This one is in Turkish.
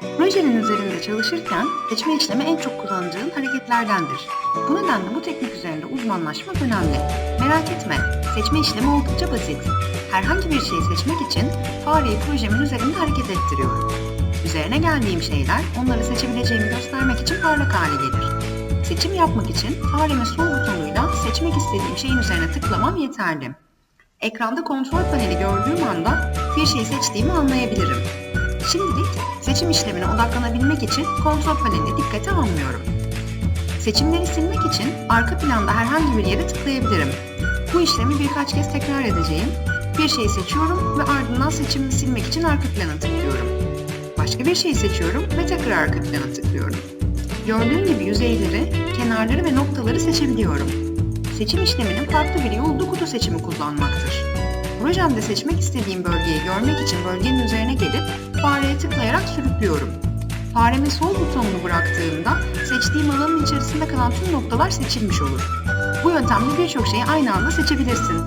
Projenin üzerinde çalışırken seçme işlemi en çok kullanacağın hareketlerdendir. Bu nedenle bu teknik üzerinde uzmanlaşmak önemli. Merak etme, seçme işlemi oldukça basit. Herhangi bir şeyi seçmek için fareyi projemin üzerinde hareket ettiriyorum. Üzerine geldiğim şeyler onları seçebileceğimi göstermek için parlak hale gelir. Seçim yapmak için faremin sol butonuyla seçmek istediğim şeyin üzerine tıklamam yeterli. Ekranda kontrol paneli gördüğüm anda bir şeyi seçtiğimi anlayabilirim. Şimdilik seçim işlemine odaklanabilmek için kontrol panelini dikkate almıyorum. Seçimleri silmek için arka planda herhangi bir yere tıklayabilirim. Bu işlemi birkaç kez tekrar edeceğim. Bir şeyi seçiyorum ve ardından seçimini silmek için arka plana tıklıyorum. Başka bir şeyi seçiyorum ve tekrar arka plana tıklıyorum. Gördüğün gibi yüzeyleri, kenarları ve noktaları seçebiliyorum. Seçim işleminin farklı bir yolu kutu seçimi kullanmaktır. Projemde seçmek istediğim bölgeyi görmek için bölgenin üzerine gelip fareye tıklayarak sürüklüyorum. Faremin sol butonunu bıraktığımda seçtiğim alanın içerisinde kalan tüm noktalar seçilmiş olur. Bu yöntemle birçok şeyi aynı anda seçebilirsin.